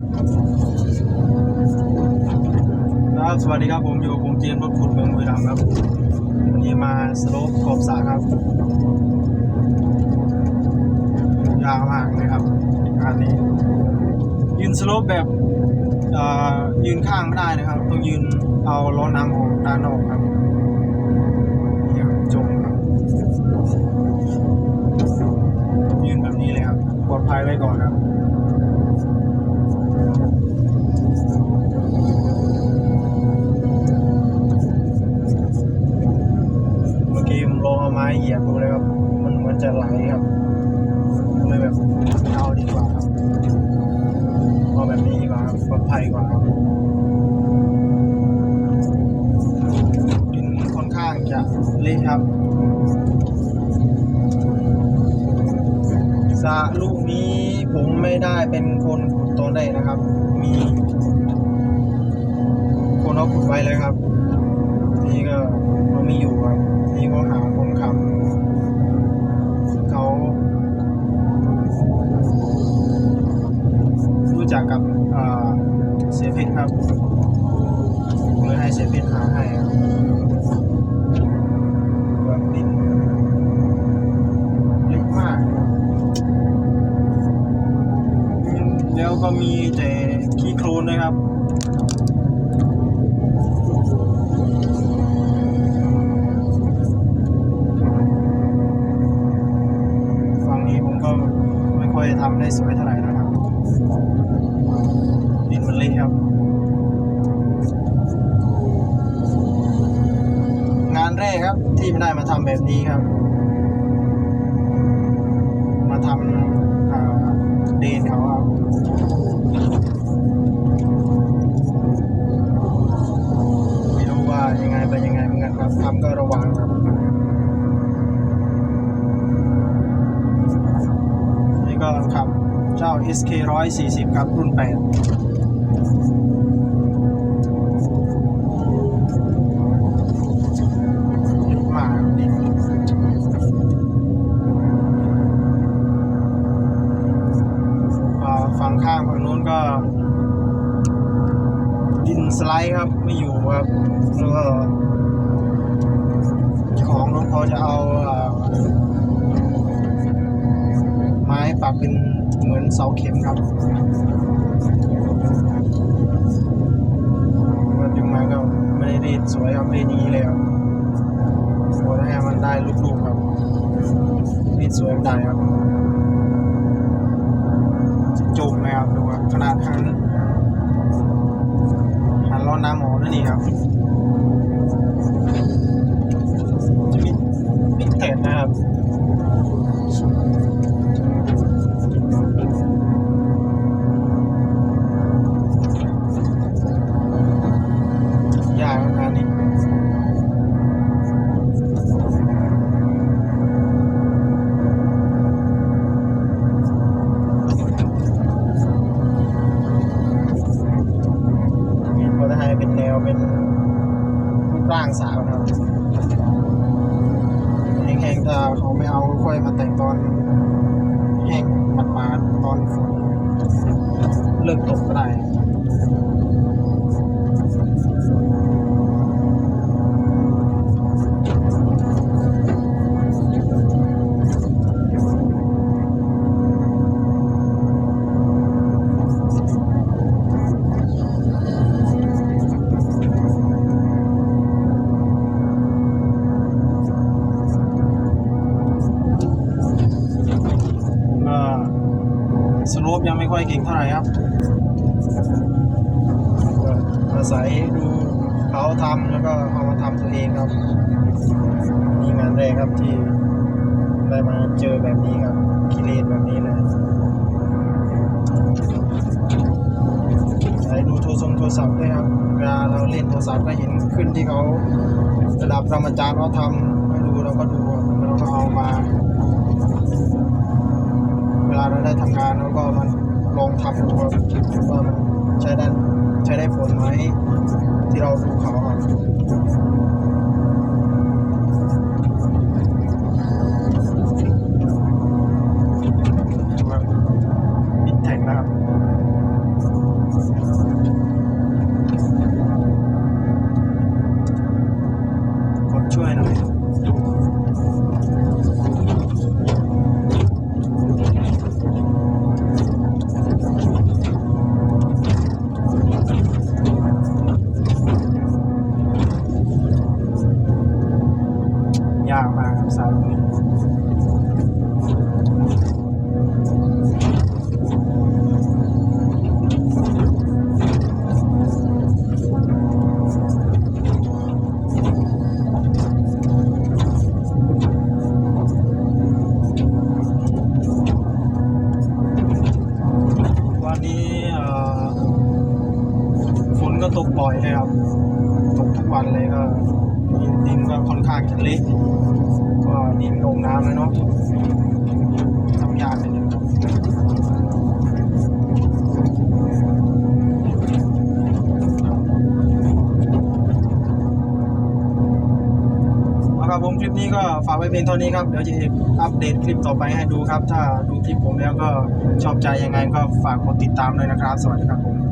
ครับสวัสดีครับผมอยู่กับผมเจมส์รถขุดเมืองบุรีรัมย์ครับวันนี้มาสโลปขอบสระครับยาวมากเลยครับงานนี้ ยืนสโลปแบบยืนข้างไม่ได้นะครับ ต้องยืนเอาล้อนำออกด้านนอกครับนี่ครับจมครับ ยืนแบบนี้เลยครับปลอดภัยไว้ก่อนครับ ไม้เหยียบดูเลยครับ มันมือนจะไหลครับเลยแบบเอาดีกว่าครับเอาแบบนี้ดีกว่าครับปลอดภัยกว่าครับดินค่อนข้างจะเละครับสระลูกนี้ผมไม่ได้เป็นคนขุดตอนแรกนะครับ มีคนเขาขุดไว้เลยครับ นี่ก็เขามีอยู่ครับ นี่เขาหา จักกับเสียเพชรครับผมเลยให้เสียเพชรหาให้ครับแบบดินเล็กมากแล้วก็มีแต่ขี้โคลนนะครับ ครับ งานแรกครับที่ไม่ได้มาทำแบบนี้ครับ มาทำเดนเขาครับไม่รู้ว่ายังไงไปยังไงเหมือนกันครับทำก็ระวังครับนี่ก็ขับเจ้า SK 140 ครับ รุ่น 8 ฝั่งข้างฝั่งนู้นก็ ดินสไลด์ครับไม่อยู่ครับแล้วก็ของน้องเขาจะเอาอ่าไม้ปักเป็นเหมือนเสาเข็มครับ สวยครับรียนี้เลยครับโอ้ให้มันได้ลูกๆครับนี่สวยได้ครับจุ่มเลยครับดูครับขนาดหันหันร้อนน้ำหมอนั่นนี่ครับจะมีมิดเทดนะครับ เป็นแนวเป็นรูปร่างสาวนะครับแห้งๆถ้าเขาไม่เอาค่อยมาแต่งตอนแห้งมันมาตอนฝนเลิกตกก็ได้ ค่อยเก่งเท่าไหร่ครับ อาศัยดูเขาทำแล้วก็เอามาทำตัวเองครับนี่งานแรกครับที่ได้มาเจอแบบนี้ครับกิเลนแบบนี้เลยใช้ดูโทรศัพท์โทรศัพท์ด้วยครับเวลาเราเล่นโทรศัพท์ก็เห็นขึ้นที่เขาระดับปรมาจารย์เขาทำให้ดูเราก็ดูแล้วเราก็เอามา ลาเราได้ทำการแล้วก็มันลองทำดูบคิดว่ามันใช้ได้ใช้ได้ผลไหมที่เราดูเขาครับช่วยหน่อย ก็ตกบ่อยเลยครับ ตกทุกวันเลยก็ดินก็ค่อนข้างจะเละก็ดินลงน้ำเลยเนาะทำยากนิดนึงครับเอาครับผมคลิปนี้ก็ฝากไว้เพียงเท่านี้ครับ เดี๋ยวจะอัปเดตคลิปต่อไปให้ดูครับ ถ้าดูคลิปผมแล้วก็ชอบใจยังไงก็ฝากกดติดตามเลยนะครับ สวัสดีครับผม